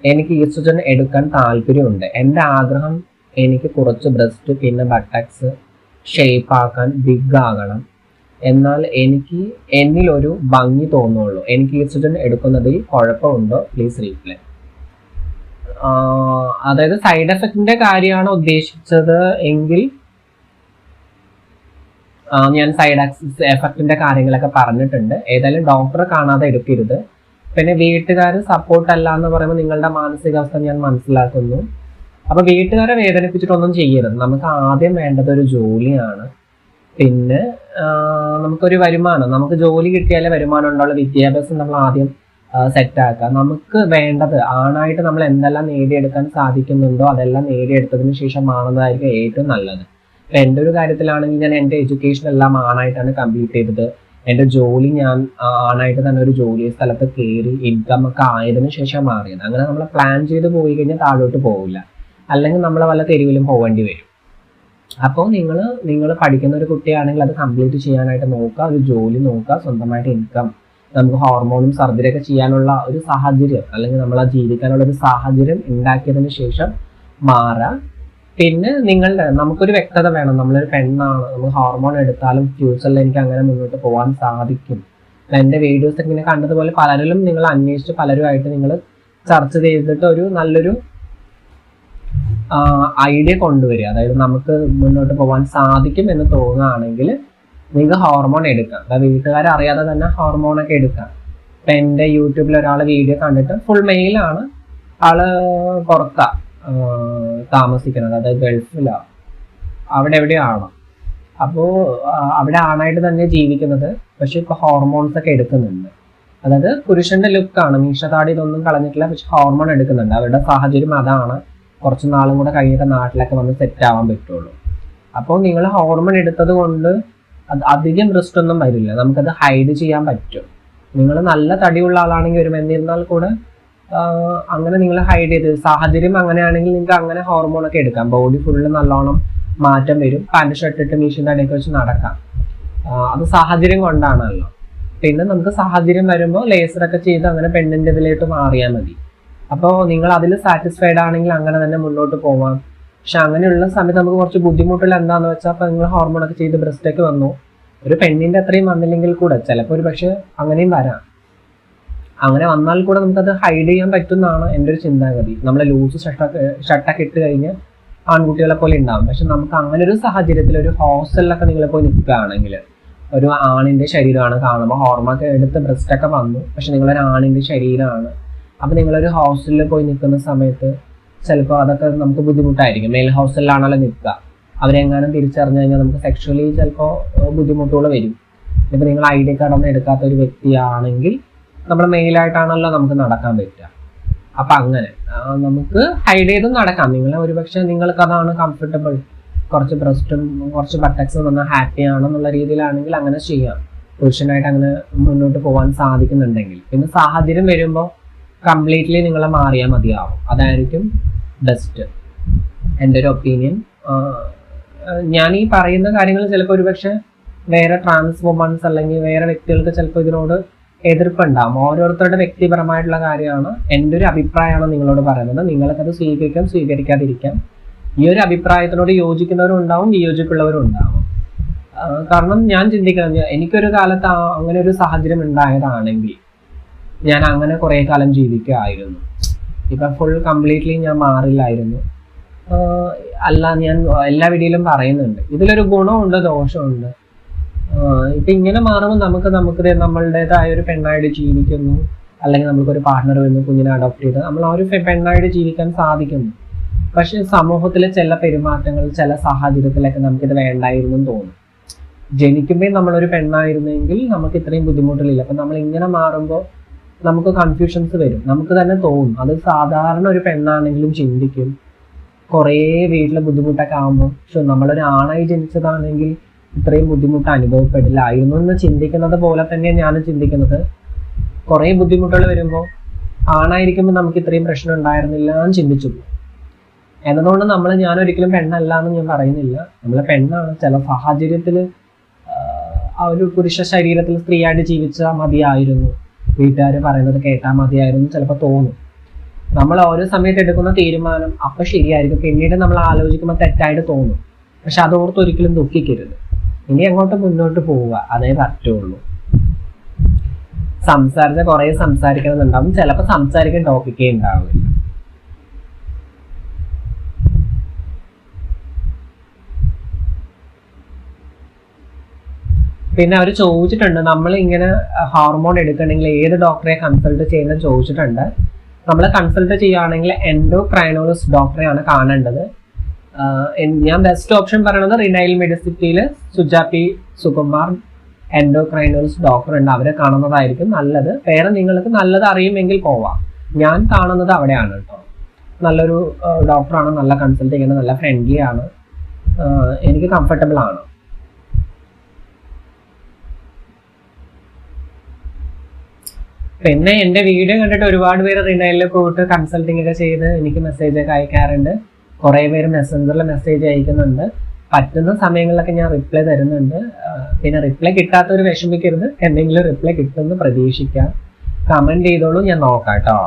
Speaker 1: എനിക്ക് ഈസ്ട്രജൻ എടുക്കാൻ താല്പര്യമുണ്ട്. എന്റെ ആഗ്രഹം എനിക്ക് കുറച്ച് ബ്രസ്റ്റ് പിന്നെ ബട്ടക്സ് ഷേപ്പ് ആക്കാൻ ബിഗ് ആകണം. എന്നാൽ എനിക്ക് എന്നിലൊരു ഭംഗി തോന്നുള്ളൂ. എനിക്ക് ഈസ്ട്രജൻ എടുക്കുന്നതിൽ കുഴപ്പമുണ്ടോ? പ്ലീസ് റീപ്ലൈ അതായത് സൈഡ് എഫക്റ്റിന്റെ കാര്യമാണ് ഉദ്ദേശിച്ചത് എങ്കിൽ ഞാൻ സൈഡ് എഫക്റ്റിന്റെ കാര്യങ്ങളൊക്കെ പറഞ്ഞിട്ടുണ്ട്. ഏതായാലും ഡോക്ടറെ കാണാതെ എടുക്കരുത്. പിന്നെ വീട്ടുകാർ സപ്പോർട്ട് അല്ല എന്ന് പറയുമ്പോൾ നിങ്ങളുടെ മാനസികാവസ്ഥ ഞാൻ മനസ്സിലാക്കുന്നു. അപ്പൊ വീട്ടുകാരെ വേദനിപ്പിച്ചിട്ടൊന്നും ചെയ്യരുത്. നമുക്ക് ആദ്യം വേണ്ടത് ഒരു ജോലിയാണ്. പിന്നെ നമുക്കൊരു വരുമാനം. നമുക്ക് ജോലി കിട്ടിയാലേ വരുമാനം ഉണ്ടാവുള്ള. വിദ്യാഭ്യാസം നമ്മൾ ആദ്യം സെറ്റ് ആക്കുക. നമുക്ക് വേണ്ടത് ആണായിട്ട് നമ്മൾ എന്തെല്ലാം നേടിയെടുക്കാൻ സാധിക്കുന്നുണ്ടോ അതെല്ലാം നേടിയെടുത്തതിന് ശേഷം ആണെന്നതായിരിക്കും ഏറ്റവും നല്ലത്. ഇപ്പം എന്റെ ഒരു കാര്യത്തിലാണെങ്കിൽ ഞാൻ എന്റെ എഡ്യൂക്കേഷൻ എല്ലാം ആണായിട്ടാണ് കംപ്ലീറ്റ് ചെയ്തത്. എന്റെ ജോലി ഞാൻ ആണായിട്ട് തന്നെ ഒരു ജോലി സ്ഥലത്ത് കയറി ഇൻകം ഒക്കെ ആയതിനു ശേഷം മാറിയത്. അങ്ങനെ നമ്മൾ പ്ലാൻ ചെയ്ത് പോയി കഴിഞ്ഞാൽ താഴോട്ട് പോവില്ല. അല്ലെങ്കിൽ നമ്മൾ വല്ല തെരുവിലും പോകേണ്ടി വരും. അപ്പോൾ നിങ്ങൾ നിങ്ങൾ പഠിക്കുന്ന ഒരു കുട്ടിയാണെങ്കിൽ അത് കംപ്ലീറ്റ് ചെയ്യാനായിട്ട് നോക്കുക ഒരു ജോലി നോക്കുക സ്വന്തമായിട്ട് ഇൻകം നമുക്ക് ഹോർമോണും സർജറി ഒക്കെ ചെയ്യാനുള്ള ഒരു സാഹചര്യം അല്ലെങ്കിൽ നമ്മൾ ആ ജീവിക്കാനുള്ള ഒരു സാഹചര്യം ഉണ്ടാക്കിയതിന് ശേഷം മാറാം പിന്നെ നിങ്ങളുടെ നമുക്കൊരു വ്യക്തത വേണം. നമ്മളൊരു പെണ്ണാണ്. നമ്മൾ ഹോർമോൺ എടുത്താലും ഫ്യൂച്ചറിൽ എനിക്ക് അങ്ങനെ മുന്നോട്ട് പോകാൻ സാധിക്കും. എന്റെ വീഡിയോസ് ഇങ്ങനെ കണ്ടതുപോലെ പലരിലും നിങ്ങൾ അന്വേഷിച്ച് പലരുമായിട്ട് നിങ്ങൾ ചർച്ച ചെയ്തിട്ട് ഒരു നല്ലൊരു ഐഡിയ കൊണ്ടുവരിക. അതായത് നമുക്ക് മുന്നോട്ട് പോകാൻ സാധിക്കും എന്ന് തോന്നുകയാണെങ്കിൽ നിങ്ങൾക്ക് ഹോർമോൺ എടുക്കാം. അതായത് വീട്ടുകാരറിയാതെ തന്നെ ഹോർമോൺ ഒക്കെ എടുക്കാം. ഇപ്പൊ എന്റെ യൂട്യൂബിൽ ഒരാൾ വീഡിയോ കണ്ടിട്ട് ഫുൾ മെയിലാണ് ആൾ പുറത്താ. ആ, താമസിക്കുന്നത് അതായത് ഗൾഫിലാണ് അവിടെ എവിടെയാണ്. അപ്പോൾ അവിടെ ആണായിട്ട് തന്നെ ജീവിക്കുന്നത്. പക്ഷെ ഇപ്പൊ ഹോർമോൺസ് ഒക്കെ എടുക്കുന്നുണ്ട്. അതായത് പുരുഷന്റെ ലുക്കാണ്. മീശതാടി ഇതൊന്നും കളഞ്ഞിട്ടില്ല. പക്ഷെ ഹോർമോൺ എടുക്കുന്നുണ്ട്. അവരുടെ സാഹചര്യം അതാണ്. കുറച്ച് നാളും കൂടെ കഴിഞ്ഞിട്ട് നാട്ടിലൊക്കെ വന്ന് സെറ്റ് ആവാൻ പറ്റുള്ളൂ. അപ്പോൾ നിങ്ങൾ ഹോർമോൺ എടുത്തത് കൊണ്ട് അത് അധികം റിസ്ക് ഒന്നും വരില്ല. നമുക്കത് ഹൈഡ് ചെയ്യാൻ പറ്റും. നിങ്ങൾ നല്ല തടിയുള്ള ആളാണെങ്കിൽ ഒരു എന്നിരുന്നാൽ കൂടെ അങ്ങനെ നിങ്ങൾ ഹൈഡ് ചെയ്ത്. സാഹചര്യം അങ്ങനെയാണെങ്കിൽ നിങ്ങൾക്ക് അങ്ങനെ ഹോർമോൺ ഒക്കെ എടുക്കാം. ബോഡി ഫുള്ള് നല്ലോണം മാറ്റം വരും. പാന്റ് ഷർട്ട് ഇട്ട് മീഷിന്റെ അടിയൊക്കെ വെച്ച് നടക്കാം. അത് സാഹചര്യം കൊണ്ടാണല്ലോ. പിന്നെ നമുക്ക് സാഹചര്യം വരുമ്പോൾ ലേസറൊക്കെ ചെയ്ത് അങ്ങനെ പെണ്ണിന്റെ ഇതിലേക്ക് മാറിയാൽ മതി. അപ്പോൾ നിങ്ങൾ അതിൽ സാറ്റിസ്ഫൈഡ് ആണെങ്കിൽ അങ്ങനെ തന്നെ മുന്നോട്ട് പോവാം. പക്ഷെ അങ്ങനെയുള്ള സമയത്ത് നമുക്ക് കുറച്ച് ബുദ്ധിമുട്ടുള്ള എന്താണെന്ന് വെച്ചാൽ അപ്പോൾ നിങ്ങൾ ഹോർമോണൊക്കെ ചെയ്ത് ബ്രസ്റ്റൊക്കെ വന്നു. ഒരു പെണ്ണിന്റെ അത്രയും വന്നില്ലെങ്കിൽ കൂടെ ചിലപ്പോൾ ഒരു പക്ഷേ അങ്ങനെയും വരാം. അങ്ങനെ വന്നാൽ കൂടെ നമുക്കത് ഹൈഡ് ചെയ്യാൻ പറ്റുന്നതാണ് എന്റെ ഒരു ചിന്താഗതി. നമ്മളെ ലൂസ് ഷട്ടൊക്കെ ഷട്ടൊക്കെ ഇട്ട് കഴിഞ്ഞ് ആൺകുട്ടികളെ പോലെ ഉണ്ടാവും. പക്ഷെ നമുക്ക് അങ്ങനെ ഒരു സാഹചര്യത്തിൽ ഒരു ഹോസ്റ്റലിലൊക്കെ നിങ്ങൾ പോയി നിൽക്കുകയാണെങ്കിൽ ഒരു ആണിന്റെ ശരീരമാണ് കാണുമ്പോൾ ഹോർമോൺ എടുത്ത് ബ്രസ്റ്റൊക്കെ വന്നു. പക്ഷെ നിങ്ങളൊരു ആണിന്റെ ശരീരമാണ്. അപ്പം നിങ്ങളൊരു ഹോസ്റ്റലിൽ പോയി നിൽക്കുന്ന സമയത്ത് ചിലപ്പോൾ അതൊക്കെ നമുക്ക് ബുദ്ധിമുട്ടായിരിക്കും. മെയിൽ ഹോസ്റ്റലിലാണല്ലോ നിൽക്കുക. അവരെങ്ങാനും തിരിച്ചറിഞ്ഞു കഴിഞ്ഞാൽ നമുക്ക് സെക്ഷലി ചിലപ്പോൾ ബുദ്ധിമുട്ടുകൾ വരും. ഇപ്പം നിങ്ങൾ ഐ ഡി കാർഡ് ഒന്നും എടുക്കാത്ത ഒരു വ്യക്തിയാണെങ്കിൽ നമ്മുടെ മെയിലായിട്ടാണല്ലോ നമുക്ക് നടക്കാൻ പറ്റുക. അപ്പൊ അങ്ങനെ നമുക്ക് ഹൈഡ് ചെയ്തും നടക്കാം. നിങ്ങൾ ഒരുപക്ഷെ നിങ്ങൾക്ക് അതാണ് കംഫർട്ടബിൾ കുറച്ച് ബ്രസ്റ്റും കുറച്ച് ബട്ടക്സും വന്നാൽ ഹാപ്പി ആണെന്നുള്ള രീതിയിലാണെങ്കിൽ അങ്ങനെ ചെയ്യാം. പുരുഷനായിട്ട് അങ്ങനെ മുന്നോട്ട് പോകാൻ സാധിക്കുന്നുണ്ടെങ്കിൽ. പിന്നെ സാഹചര്യം വരുമ്പോൾ കംപ്ലീറ്റ്ലി നിങ്ങളെ മാറിയാൽ മതിയാവും. അതായിരിക്കും ബെസ്റ്റ് എന്റെ ഒരു ഒപ്പീനിയൻ ഞാൻ ഈ പറയുന്ന കാര്യങ്ങൾ ചിലപ്പോൾ ഒരുപക്ഷെ വേറെ ട്രാൻസ് വുമൺസ് അല്ലെങ്കിൽ വേറെ വ്യക്തികൾക്ക് ചിലപ്പോൾ ഇതിനോട് എതിർപ്പുണ്ടാവും. ഓരോരുത്തരുടെ വ്യക്തിപരമായിട്ടുള്ള കാര്യമാണ്. എന്റെ ഒരു അഭിപ്രായമാണ് നിങ്ങളോട് പറയുന്നത്? നിങ്ങൾക്കത് സ്വീകരിക്കാം സ്വീകരിക്കാതിരിക്കാം. ഈ ഒരു അഭിപ്രായത്തിനോട് യോജിക്കുന്നവരും ഉണ്ടാവും വിയോജിപ്പുള്ളവരും ഉണ്ടാവും കാരണം ഞാൻ ചിന്തിക്കുന്നത് എനിക്കൊരു കാലത്ത് അങ്ങനെ ഒരു സാഹചര്യം ഉണ്ടായതാണെങ്കിൽ ഞാൻ അങ്ങനെ കുറെ കാലം ജീവിക്കുകയായിരുന്നു. ഇപ്പൊ ഫുൾ കംപ്ലീറ്റ്ലി ഞാൻ മാറില്ലായിരുന്നു. അല്ല ഞാൻ എല്ലാ വീഡിയോയിലും പറയുന്നുണ്ട്. ഇതിലൊരു ഗുണമുണ്ട് ദോഷമുണ്ട്. ഇപ്പൊ ഇങ്ങനെ മാറുമ്പോൾ നമുക്ക് നമുക്ക് നമ്മളുടേതായ ഒരു പെണ്ണായിട്ട് ജീവിക്കുന്നു. അല്ലെങ്കിൽ നമുക്കൊരു പാർട്ണർ വന്നു കുഞ്ഞിനെ അഡോപ്റ്റ് ചെയ്ത്. നമ്മൾ ആ ഒരു പെണ്ണായിട്ട് ജീവിക്കാൻ സാധിക്കുന്നു. പക്ഷെ സമൂഹത്തിലെ ചില പെരുമാറ്റങ്ങൾ ചില സാഹചര്യത്തിലൊക്കെ നമുക്കിത് വേണ്ടായിരുന്നു തോന്നും. ജനിക്കുമ്പോൾ നമ്മളൊരു പെണ്ണായിരുന്നെങ്കിൽ നമുക്ക് ഇത്രയും ബുദ്ധിമുട്ടില്ല അപ്പൊ നമ്മൾ ഇങ്ങനെ മാറുമ്പോൾ നമുക്ക് കൺഫ്യൂഷൻസ് വരും. നമുക്ക് തന്നെ തോന്നും. അത് സാധാരണ ഒരു പെണ്ണാണെങ്കിലും ചിന്തിക്കും. കുറേ വീട്ടിലെ ബുദ്ധിമുട്ടൊക്കെ ആകുമ്പോൾ പക്ഷെ നമ്മളൊരു ആണായി ജനിച്ചതാണെങ്കിൽ ഇത്രയും ബുദ്ധിമുട്ട് അനുഭവപ്പെടില്ലായിരുന്നു എന്ന് ചിന്തിക്കുന്നത് പോലെ തന്നെ ഞാൻ ചിന്തിക്കുന്നത്. കുറേ ബുദ്ധിമുട്ടുകൾ വരുമ്പോൾ ആണായിരിക്കുമ്പോൾ നമുക്ക് ഇത്രയും പ്രശ്നം ഉണ്ടായിരുന്നില്ല എന്ന് ചിന്തിച്ചു. എന്നതുകൊണ്ട് നമ്മൾ ഞാൻ ഒരിക്കലും പെണ്ണല്ല എന്ന് ഞാൻ പറയുന്നില്ല. നമ്മൾ പെണ്ണാണ്. ചില സാഹചര്യത്തിൽ ആ ഒരു പുരുഷ ശരീരത്തിൽ സ്ത്രീയായിട്ട് ജീവിച്ചാൽ മതിയായിരുന്നു. വീട്ടുകാർ പറയുന്നത് കേട്ടാൽ മതിയായിരുന്നു ചിലപ്പോൾ തോന്നും. നമ്മൾ ഓരോ സമയത്ത് എടുക്കുന്ന തീരുമാനം അപ്പൊ ശരിയായിരിക്കും. പിന്നീട് നമ്മൾ ആലോചിക്കുമ്പോൾ തെറ്റായിട്ട് തോന്നും. പക്ഷെ അതോർത്ത് ഒരിക്കലും ദുഃഖിക്കരുത്. ഇനി അങ്ങോട്ട് മുന്നോട്ട് പോവുക. അതേ പറ്റുള്ളൂ സംസാരിച്ച കുറെ സംസാരിക്കണമെന്നുണ്ടാവും. ചിലപ്പോൾ സംസാരിക്കാൻ ടോപ്പിക്കേ ഉണ്ടാവില്ല. പിന്നെ അവർ ചോദിച്ചിട്ടുണ്ട്. നമ്മൾ ഇങ്ങനെ ഹോർമോൺ എടുക്കണമെങ്കിൽ ഏത് ഡോക്ടറെ കൺസൾട്ട് ചെയ്യണം ചോദിച്ചിട്ടുണ്ട്. നമ്മൾ കൺസൾട്ട് ചെയ്യുകയാണെങ്കിൽ എൻഡോക്രൈനോളജിസ്റ്റ് ഡോക്ടറെയാണ് കാണേണ്ടത്. ഞാൻ ബെസ്റ്റ് ഓപ്ഷൻ പറയണത് റിനൈൽ മെഡിസിറ്റിയിൽ സുജാപി സുകുമാർ എൻഡോക്രൈനോസ് ഡോക്ടർ ഉണ്ട്. അവരെ കാണുന്നതായിരിക്കും നല്ലത്. വേറെ നിങ്ങൾക്ക് നല്ലത് അറിയുമെങ്കിൽ പോവാം. ഞാൻ കാണുന്നത് അവിടെയാണ് കേട്ടോ. നല്ലൊരു ഡോക്ടറാണ് നല്ല കൺസൾട്ട് ചെയ്യുന്നത് നല്ല ഫ്രണ്ട്ലി ആണ്. എനിക്ക് കംഫർട്ടബിൾ ആണ്. പിന്നെ എന്റെ വീഡിയോ കണ്ടിട്ട് ഒരുപാട് പേര് റിനൈലിൽ പോയിട്ട് കൺസൾട്ടിങ് ഒക്കെ ചെയ്ത് എനിക്ക് മെസ്സേജ് ഒക്കെ അയക്കാറുണ്ട്. കുറെ പേര് മെസ്സഞ്ചറിൽ മെസ്സേജ് അയക്കുന്നുണ്ട്. പറ്റുന്ന സമയങ്ങളിലൊക്കെ ഞാൻ റിപ്ലൈ തരുന്നുണ്ട്. പിന്നെ റിപ്ലൈ കിട്ടാത്തവർ വിഷമിക്കരുത്. എന്തെങ്കിലും റിപ്ലൈ കിട്ടുമെന്ന് പ്രതീക്ഷിക്കാം. കമന്റ് ചെയ്തോളൂ ഞാൻ നോക്കാം കേട്ടോ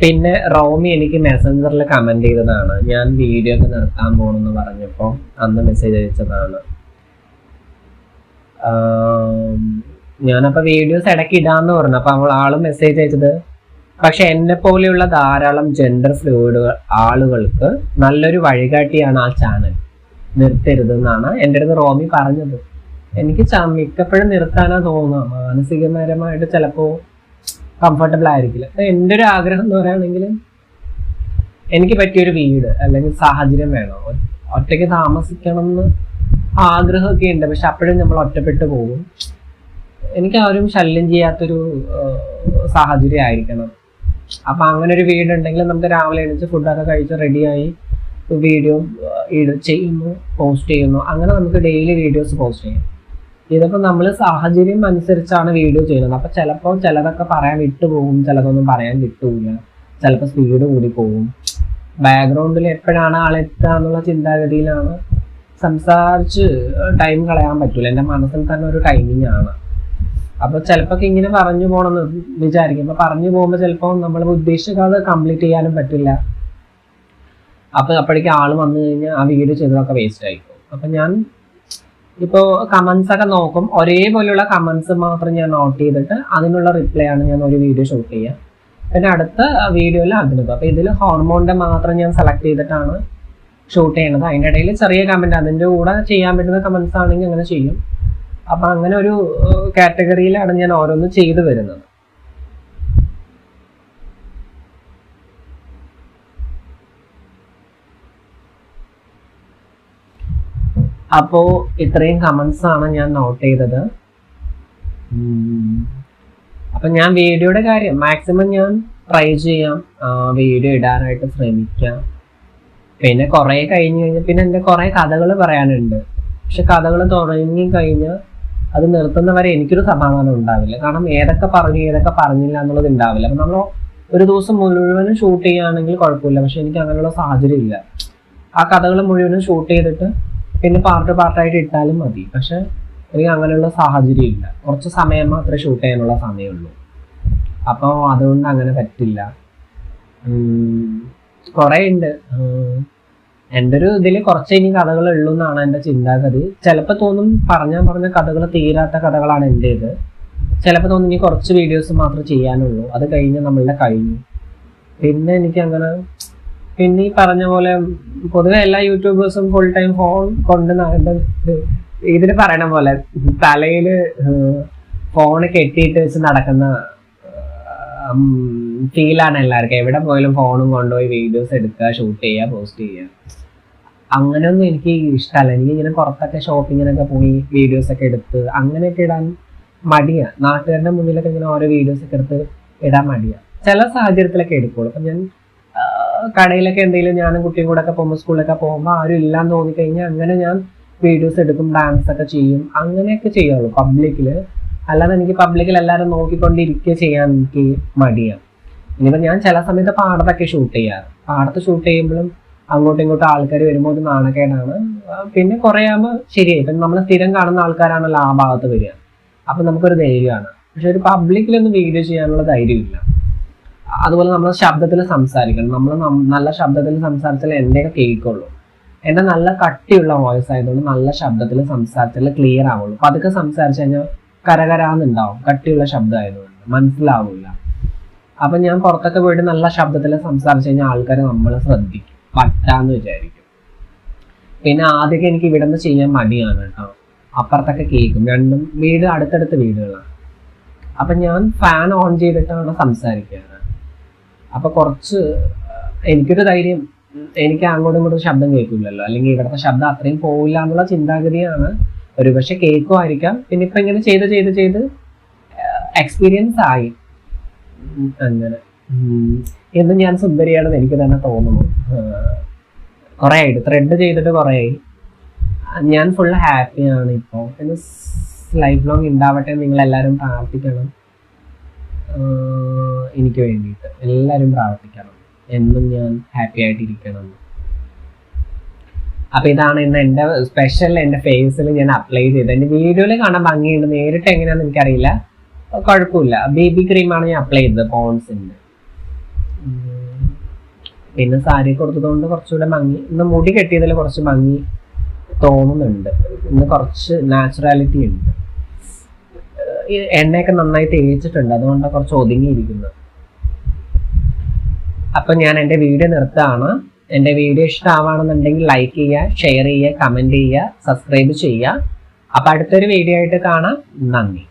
Speaker 1: പിന്നെ റോമി എനിക്ക് മെസ്സഞ്ചറിൽ കമന്റ് ചെയ്തതാണ്. ഞാൻ വീഡിയോ ഒക്കെ നിർത്താൻ പോണെന്ന് പറഞ്ഞപ്പോൾ അന്ന് മെസ്സേജ് അയച്ചതാണ്. ഞാനപ്പോൾ ഞാനപ്പോ വീഡിയോസ് ഇടയ്ക്ക് ഇടാന്ന് പറഞ്ഞു. അപ്പോൾ അവൾ ആൾ മെസ്സേജ് അയച്ചത് പക്ഷെ എന്നെ പോലെയുള്ള ധാരാളം ജെൻഡർ ഫ്ലൂയിഡുകൾ ആളുകൾക്ക് നല്ലൊരു വഴികാട്ടിയാണ് ആ ചാനൽ നിർത്തരുത് എന്നാണ് എന്റെ അടുത്ത് റോമി പറഞ്ഞത്. എനിക്ക് മിക്കപ്പോഴും നിർത്താനാ തോന്നുക. മാനസികപരമായിട്ട് ചിലപ്പോൾ കംഫർട്ടബിൾ ആയിരിക്കില്ല. എന്റെ ഒരു ആഗ്രഹം എന്ന് പറയുകയാണെങ്കിൽ എനിക്ക് പറ്റിയൊരു വീട് അല്ലെങ്കിൽ സാഹചര്യം വേണം. ഒറ്റയ്ക്ക് താമസിക്കണം എന്ന് ആഗ്രഹമൊക്കെ ഉണ്ട്. പക്ഷെ അപ്പോഴും നമ്മൾ ഒറ്റപ്പെട്ടു പോകും. എനിക്ക് ആരും ശല്യം ചെയ്യാത്തൊരു സാഹചര്യം ആയിരിക്കണം. അപ്പൊ അങ്ങനെ ഒരു വീടുണ്ടെങ്കിൽ നമുക്ക് രാവിലെ എണീച്ച് ഫുഡൊക്കെ കഴിച്ച് റെഡിയായി വീഡിയോ ചെയ്യുന്നു പോസ്റ്റ് ചെയ്യുന്നു. അങ്ങനെ നമുക്ക് ഡെയിലി വീഡിയോസ് പോസ്റ്റ് ചെയ്യാം. ഇതിപ്പോ നമ്മൾ സാഹചര്യം അനുസരിച്ചാണ് വീഡിയോ ചെയ്യുന്നത്. അപ്പോൾ ചിലപ്പോൾ ചിലതൊക്കെ പറയാൻ വിട്ടുപോകും ചിലതൊന്നും പറയാൻ കിട്ടൂല ചിലപ്പോൾ സ്പീഡ് കൂടി പോകും. ബാക്ക്ഗ്രൗണ്ടിൽ എപ്പോഴാണ് ആളെത്തുക എന്നുള്ള ചിന്താഗതിയിലാണ് സംസാരിച്ച് ടൈം കളയാൻ പറ്റൂല. എന്റെ മനസ്സിൽ തന്നെ ഒരു ടൈമിംഗ് ആണ്. അപ്പൊ ചിലപ്പോ ഇങ്ങനെ പറഞ്ഞു പോകണമെന്ന് വിചാരിക്കും. അപ്പൊ പറഞ്ഞു പോകുമ്പോൾ ചിലപ്പോൾ നമ്മൾ ഉദ്ദേശിക്കാതെ കംപ്ലീറ്റ് ചെയ്യാനും പറ്റില്ല. അപ്പൊ അപ്പോഴേക്കും ആൾ വന്നു കഴിഞ്ഞാൽ ആ വീഡിയോ ചെയ്തതൊക്കെ വേസ്റ്റ് ആയിപ്പോകും അപ്പൊ ഞാൻ ഇപ്പോ കമന്റ്സ് ഒക്കെ നോക്കും. ഒരേപോലെയുള്ള കമന്റ്സ് മാത്രം ഞാൻ നോട്ട് ചെയ്തിട്ട് അതിനുള്ള റിപ്ലൈ ആണ് ഞാൻ ഒരു വീഡിയോ ഷൂട്ട് ചെയ്യുക പിന്നെ അടുത്ത വീഡിയോയിൽ അതിന് അപ്പൊ ഇതിൽ ഹോർമോണിന്റെ മാത്രം ഞാൻ സെലക്ട് ചെയ്തിട്ടാണ് ഷൂട്ട് ചെയ്യണത്. അതിന്റെ ഇടയിൽ ചെറിയ കമന്റ് അതിന്റെ കൂടെ ചെയ്യാൻ പറ്റുന്ന കമന്റ്സ് ആണെങ്കിൽ അങ്ങനെ ചെയ്യും. അപ്പൊ അങ്ങനെ ഒരു കാറ്റഗറിയിലാണ് ഞാൻ ഓരോന്ന് ചെയ്തു വരുന്നത്. അപ്പോ ഇത്രയും കമന്റ്സ് ആണ് ഞാൻ നോട്ട് ചെയ്തത്. അപ്പൊ ഞാൻ വീഡിയോയുടെ കാര്യം മാക്സിമം ഞാൻ ട്രൈ ചെയ്യാം. വീഡിയോ ഇടാനായിട്ട് ശ്രമിക്കാം. പിന്നെ കുറെ കഴിഞ്ഞു കഴിഞ്ഞാൽ പിന്നെ എന്റെ കുറെ കഥകൾ പറയാനുണ്ട്. പക്ഷെ കഥകൾ തുടങ്ങി കഴിഞ്ഞാൽ അത് നിർത്തുന്നവരെ എനിക്കൊരു സമാധാനം ഉണ്ടാവില്ല. കാരണം ഏതൊക്കെ പറഞ്ഞു ഏതൊക്കെ പറഞ്ഞില്ല എന്നുള്ളത് ഉണ്ടാവില്ല. അപ്പൊ നമ്മൾ ഒരു ദിവസം മുഴുവനും ഷൂട്ട് ചെയ്യുകയാണെങ്കിൽ കുഴപ്പമില്ല. പക്ഷെ എനിക്ക് അങ്ങനെയുള്ള സാഹചര്യം ഇല്ല. ആ കഥകൾ മുഴുവനും ഷൂട്ട് ചെയ്തിട്ട് പിന്നെ പാർട്ട് പാർട്ടായിട്ട് ഇട്ടാലും മതി. പക്ഷെ എനിക്ക് അങ്ങനെയുള്ള സാഹചര്യം ഇല്ല. കുറച്ച് സമയം മാത്രമേ ഷൂട്ട് ചെയ്യാനുള്ള സമയമുള്ളൂ. അപ്പോൾ അതുകൊണ്ട് അങ്ങനെ പറ്റില്ല. കുറേ ഉണ്ട്. എന്റെ ഒരു ഇതിൽ കുറച്ച് ഇനി കഥകൾ ഉള്ളൂ എന്നാണ് എന്റെ ചിന്താഗതി. ചിലപ്പോൾ തോന്നും പറഞ്ഞാൽ പറഞ്ഞ കഥകൾ തീരാത്ത കഥകളാണ് എന്റേത് ചിലപ്പോൾ തോന്നും ഇനി കുറച്ച് വീഡിയോസ് മാത്രമേ ചെയ്യാനുള്ളൂ. അത് കഴിഞ്ഞ് നമ്മളുടെ കഴിഞ്ഞു. പിന്നെ എനിക്ക് അങ്ങനെ പിന്നെ ഈ പറഞ്ഞ പോലെ പൊതുവെ എല്ലാ യൂട്യൂബേഴ്സും ഫുൾ ടൈം ഫോൺ കൊണ്ട് ഇതിന് പറയണ പോലെ തലയിൽ ഫോൺ കെട്ടിയിട്ട് വെച്ച് നടക്കുന്ന ഫീലാണ് എല്ലാവർക്കും. എവിടെ പോയാലും ഫോണും കൊണ്ടുപോയി വീഡിയോസ് എടുക്കുക ഷൂട്ട് ചെയ്യുക പോസ്റ്റ് ചെയ്യുക. അങ്ങനെയൊന്നും എനിക്ക് ഇഷ്ടമല്ല. എനിക്ക് ഇങ്ങനെ പുറത്തൊക്കെ ഷോപ്പിങ്ങിനൊക്കെ പോയി വീഡിയോസ് ഒക്കെ എടുത്ത് അങ്ങനെയൊക്കെ ഇടാൻ മടിയാണ് നാട്ടുകാരുടെ മുന്നിലൊക്കെ ഇങ്ങനെ ഓരോ വീഡിയോസ് ഒക്കെ എടുത്ത് ഇടാൻ മടിയാണ് ചില സാഹചര്യത്തിലൊക്കെ എടുക്കുള്ളൂ. അപ്പം ഞാൻ കടയിലൊക്കെ എന്തെങ്കിലും ഞാനും കുട്ടിയും കൂടെ ഒക്കെ പോകുമ്പോൾ സ്കൂളിലൊക്കെ പോകുമ്പോൾ ആരും ഇല്ലാന്ന് തോന്നിക്കഴിഞ്ഞാൽ അങ്ങനെ ഞാൻ വീഡിയോസ് എടുക്കും ഡാൻസ് ഒക്കെ ചെയ്യും. അങ്ങനെയൊക്കെ ചെയ്യുള്ളൂ പബ്ലിക്കിൽ അല്ലാതെ എനിക്ക് പബ്ലിക്കിൽ എല്ലാവരും നോക്കിക്കൊണ്ടിരിക്കുക ചെയ്യാൻ എനിക്ക് മടിയാണ് ഇനിയിപ്പോൾ ഞാൻ ചില സമയത്ത് പാടത്തൊക്കെ ഷൂട്ട് ചെയ്യാറ്. പാടത്ത് ഷൂട്ട് ചെയ്യുമ്പോഴും അങ്ങോട്ടും ഇങ്ങോട്ടും ആൾക്കാർ വരുമ്പോൾ ഒരു നാണക്കേടാണ്. പിന്നെ കുറേ ആകുമ്പോൾ ശരിയായി. ഇപ്പം നമ്മൾ സ്ഥിരം കാണുന്ന ആൾക്കാരാണല്ലോ ആ ഭാഗത്ത് വരിക. അപ്പം നമുക്കൊരു ധൈര്യമാണ്. പക്ഷെ ഒരു പബ്ലിക്കിലൊന്നും വീഡിയോ ചെയ്യാനുള്ള ധൈര്യമില്ല. അതുപോലെ നമ്മൾ ശബ്ദത്തിൽ സംസാരിക്കണം. നമ്മൾ നല്ല ശബ്ദത്തിൽ സംസാരിച്ചാൽ എന്റെയൊക്കെ കേൾക്കുള്ളൂ. എന്റെ നല്ല കട്ടിയുള്ള വോയിസ് ആയതുകൊണ്ട് നല്ല ശബ്ദത്തിൽ സംസാരിച്ചാൽ ക്ലിയർ ആവുള്ളൂ. അപ്പം അതൊക്കെ സംസാരിച്ചു കഴിഞ്ഞാൽ കരകരാന്നുണ്ടാവും. കട്ടിയുള്ള ശബ്ദം ആയതുകൊണ്ട്. മനസ്സിലാവില്ല അപ്പം ഞാൻ പുറത്തൊക്കെ പോയിട്ട് നല്ല ശബ്ദത്തിൽ സംസാരിച്ചു കഴിഞ്ഞാൽ ആൾക്കാർ നമ്മളെ ശ്രദ്ധിക്കും. പറ്റാന്ന് വിചാരിക്കും. പിന്നെ ആദ്യമൊക്കെ എനിക്ക് ഇവിടെ നിന്ന് ചെയ്യാൻ മടിയാണ് കേട്ടോ. അപ്പുറത്തൊക്കെ കേൾക്കും. രണ്ടും വീട് അടുത്തടുത്ത വീടുകളാണ്. അപ്പൊ ഞാൻ ഫാൻ ഓൺ ചെയ്തിട്ടാണ് സംസാരിക്കുകയാണ് അപ്പൊ കുറച്ച് എനിക്കൊരു ധൈര്യം എനിക്ക് അങ്ങോട്ടും ഇങ്ങോട്ടും ശബ്ദം കേൾക്കില്ലല്ലോ. അല്ലെങ്കിൽ ഇവിടുത്തെ ശബ്ദം അത്രയും പോവില്ല എന്നുള്ള ചിന്താഗതിയാണ്. ഒരുപക്ഷെ കേൾക്കുമായിരിക്കാം. പിന്നെ ഇപ്പൊ ഇങ്ങനെ ചെയ്ത് ചെയ്ത് ചെയ്ത് എക്സ്പീരിയൻസ് ആയി. അങ്ങനെ. ഉം, എന്നും ഞാൻ സുന്ദരിയാണെന്ന് എനിക്ക് തന്നെ തോന്നുന്നു. കുറെ ആയിട്ട് ത്രെഡ് ചെയ്തിട്ട് കുറെ ആയി ഞാൻ ഫുൾ ഹാപ്പിയാണ് ഇപ്പോൾ പിന്നെ ലൈഫ് ലോങ് ഉണ്ടാവട്ടെ നിങ്ങൾ എല്ലാവരും പ്രാർത്ഥിക്കണം. എനിക്ക് വേണ്ടിയിട്ട്. എല്ലാവരും പ്രാർത്ഥിക്കണം. എന്നും ഞാൻ ഹാപ്പി ആയിട്ടിരിക്കണം. അപ്പൊ ഇതാണ് ഇന്ന് എന്റെ സ്പെഷ്യൽ എന്റെ ഫേസിൽ ഞാൻ അപ്ലൈ ചെയ്തത്. എന്റെ വീഡിയോയിൽ കാണാൻ ഭംഗിയുണ്ട്. നേരിട്ട് എങ്ങനെയാണെന്ന് എനിക്കറിയില്ല. കുഴപ്പമില്ല. ബേബി ക്രീമാണ് ഞാൻ അപ്ലൈ ചെയ്തത് പോൺസിന്റെ പിന്നെ സാരി കൊടുത്തതുകൊണ്ട് കുറച്ചുകൂടെ മങ്ങി. ഇന്ന് മുടി കെട്ടിയതിൽ കുറച്ച് മങ്ങി തോന്നുന്നുണ്ട്. ഇന്ന് കുറച്ച് നാച്ചുറാലിറ്റി ഉണ്ട്. എണ്ണയൊക്കെ നന്നായി തേച്ചിട്ടുണ്ട്. അതുകൊണ്ട് കുറച്ച് ഒതുങ്ങിയിരിക്കുന്നത്. അപ്പൊ ഞാൻ എന്റെ വീഡിയോ നിർത്താണ് എന്റെ വീഡിയോ ഇഷ്ടമാണെന്നുണ്ടെങ്കിൽ ലൈക്ക് ചെയ്യുക ഷെയർ ചെയ്യുക കമന്റ് ചെയ്യുക സബ്സ്ക്രൈബ് ചെയ്യുക. അപ്പൊ അടുത്തൊരു വീഡിയോ ആയിട്ട് കാണാം. നന്ദി.